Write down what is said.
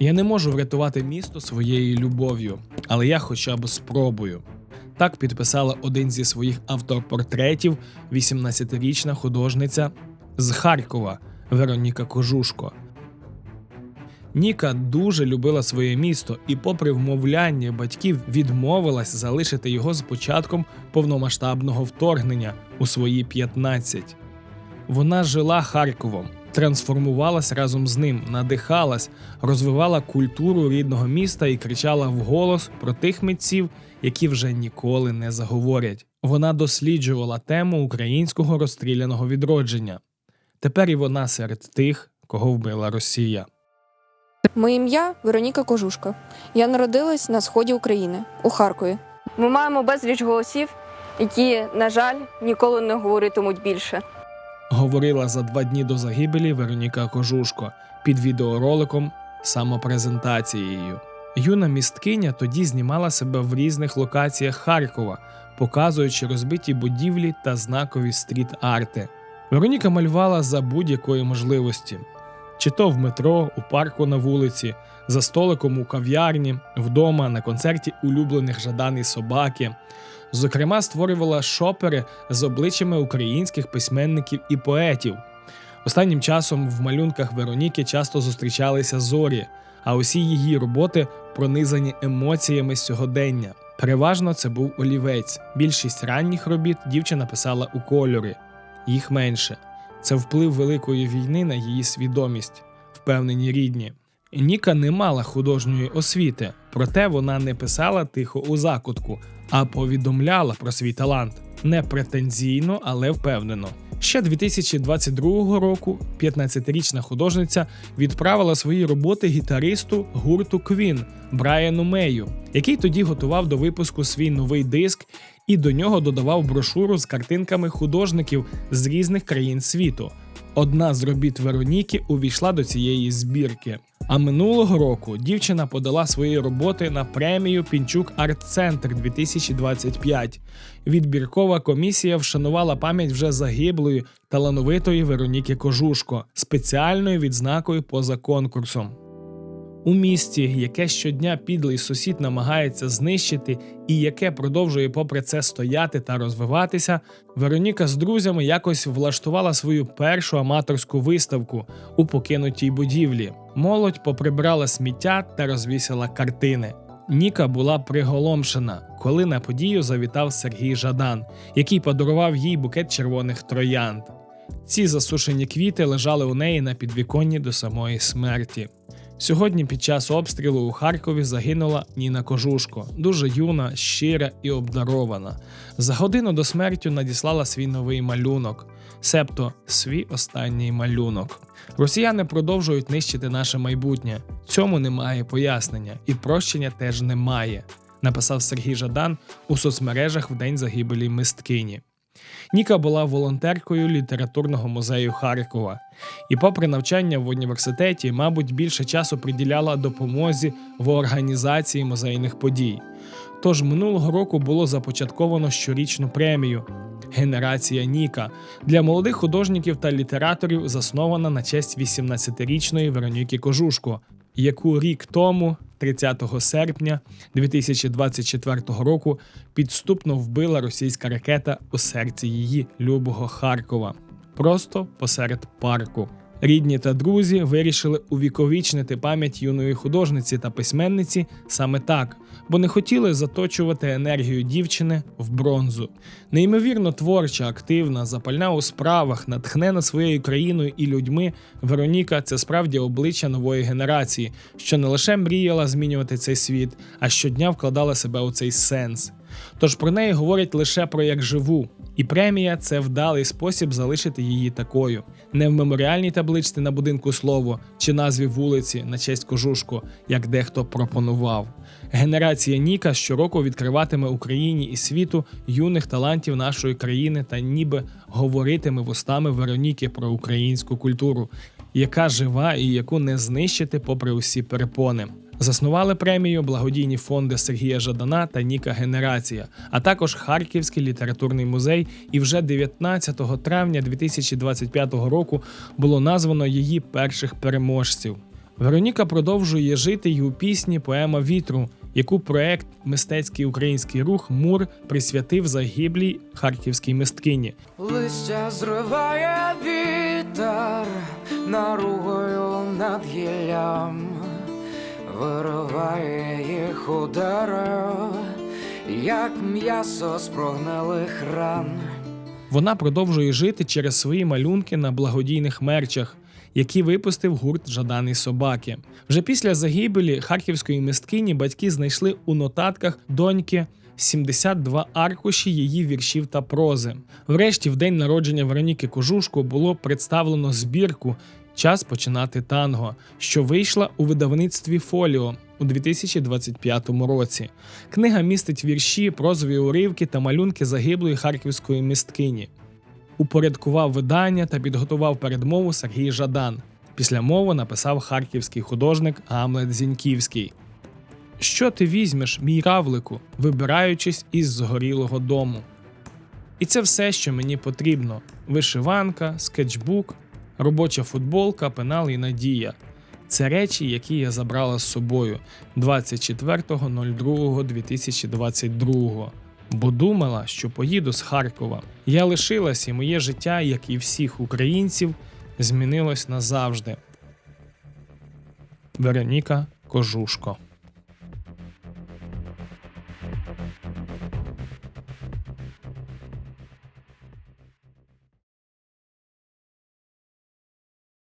Я не можу врятувати місто своєю любов'ю, але я хоча б спробую. Так підписала один зі своїх автопортретів 18-річна художниця з Харкова Вероніка Кожушко. Ніка дуже любила своє місто і, попри вмовляння батьків, відмовилась залишити його з початком повномасштабного вторгнення у свої 15. Вона жила Харковом, трансформувалась разом з ним, надихалась, розвивала культуру рідного міста і кричала вголос про тих митців, які вже ніколи не заговорять. Вона досліджувала тему українського розстріляного відродження. Тепер і вона серед тих, кого вбила Росія. Моє ім'я Вероніка Кожушка. Я народилась на сході України у Харкові. Ми маємо безліч голосів, які, на жаль, ніколи не говоритимуть більше. Говорила за два дні до загибелі Вероніка Кожушко під відеороликом самопрезентацією. Юна місткиня тоді знімала себе в різних локаціях Харкова, показуючи розбиті будівлі та знакові стріт-арти. Вероніка малювала за будь-якої можливості: чи то в метро, у парку на вулиці, за столиком у кав'ярні, вдома, на концерті улюблених Жадан собаки. Зокрема, створювала шопери з обличчями українських письменників і поетів. Останнім часом в малюнках Вероніки часто зустрічалися зорі, а усі її роботи пронизані емоціями сьогодення. Переважно це був олівець. Більшість ранніх робіт дівчина писала у кольори, їх менше. Це вплив великої війни на її свідомість, впевнені рідні. Ніка не мала художньої освіти, проте вона не писала тихо у закутку, а повідомляла про свій талант не претензійно, але впевнено. Ще 2022 року 15-річна художниця відправила свої роботи гітаристу гурту Queen Брайану Мею, який тоді готував до випуску свій новий диск і до нього додавав брошуру з картинками художників з різних країн світу. Одна з робіт Вероніки увійшла до цієї збірки. А минулого року дівчина подала свої роботи на премію Пінчук Арт Центр 2025. Відбіркова комісія вшанувала пам'ять вже загиблої талановитої Вероніки Кожушко спеціальною відзнакою поза конкурсом. У місті, яке щодня підлий сусід намагається знищити, і яке продовжує попри це стояти та розвиватися, Вероніка з друзями якось влаштувала свою першу аматорську виставку у покинутій будівлі. Молодь поприбрала сміття та розвісила картини. Ніка була приголомшена, коли на подію завітав Сергій Жадан, який подарував їй букет червоних троянд. Ці засушені квіти лежали у неї на підвіконні до самої смерті. Сьогодні під час обстрілу у Харкові загинула Ніна Кожушко, дуже юна, щира і обдарована. За годину до смерті надіслала свій новий малюнок, себто свій останній малюнок. Росіяни продовжують нищити наше майбутнє. Цьому немає пояснення, і прощення теж немає. Написав Сергій Жадан у соцмережах в день загибелі мисткині. Ніка була волонтеркою літературного музею Харкова, і, попри навчання в університеті, мабуть, більше часу приділяла допомозі в організації музейних подій. Тож минулого року було започатковано щорічну премію Генерація Ніка для молодих художників та літераторів, заснована на честь 18-річної Вероніки Кожушко, яку рік тому, 30 серпня 2024 року, підступно вбила російська ракета у серці її любого Харкова, просто посеред парку. Рідні та друзі вирішили увіковічнити пам'ять юної художниці та письменниці саме так, бо не хотіли заточувати енергію дівчини в бронзу. Неймовірно творча, активна, запальна у справах, натхнена своєю країною і людьми. Вероніка це справді обличчя нової генерації, що не лише мріяла змінювати цей світ, а щодня вкладала себе у цей сенс. Тож про неї говорять лише про як живу, і премія це вдалий спосіб залишити її такою, не в меморіальній табличці на будинку слово чи назві вулиці на честь кожушко, як дехто пропонував. Генерація Ніка щороку відкриватиме Україні і світу юних талантів нашої країни та ніби говоритиме вустами Вероніки про українську культуру, яка жива і яку не знищити попри усі перепони. Заснували премію благодійні фонди Сергія Жадана та Ніка Генерація, а також Харківський літературний музей. І вже 19 травня 2025 року було названо її перших переможців. Вероніка продовжує жити й у пісні Поема вітру, яку проект Мистецький український рух Мур присвятив загиблій харківській мисткині. Листя зриває вітер наругою над гіллям, вириває їх у як м'ясо з прогнилих ран. Вона продовжує жити через свої малюнки на благодійних мерчах, які випустив гурт Жаданий собаки. Вже після загибелі харківської мисткині батьки знайшли у нотатках доньки 72 аркуші її віршів та прози. Врешті, в день народження Вероніки Кожушко було представлено збірку Час починати танго, що вийшла у видавництві Фоліо у 2025 році. Книга містить вірші, прозові уривки та малюнки загиблої харківської мисткині. Упорядкував видання та підготував передмову Сергій Жадан. Після мови написав харківський художник Гамлет Зіньківський. Що ти візьмеш, мій равлику, вибираючись із згорілого дому? І це все, що мені потрібно: вишиванка, скетчбук, робоча футболка, пенал і надія. Це речі, які я забрала з собою 24.02.2022, бо думала, що поїду з Харкова. Я лишилась, і моє життя, як і всіх українців, змінилось назавжди. Вероніка Кожушко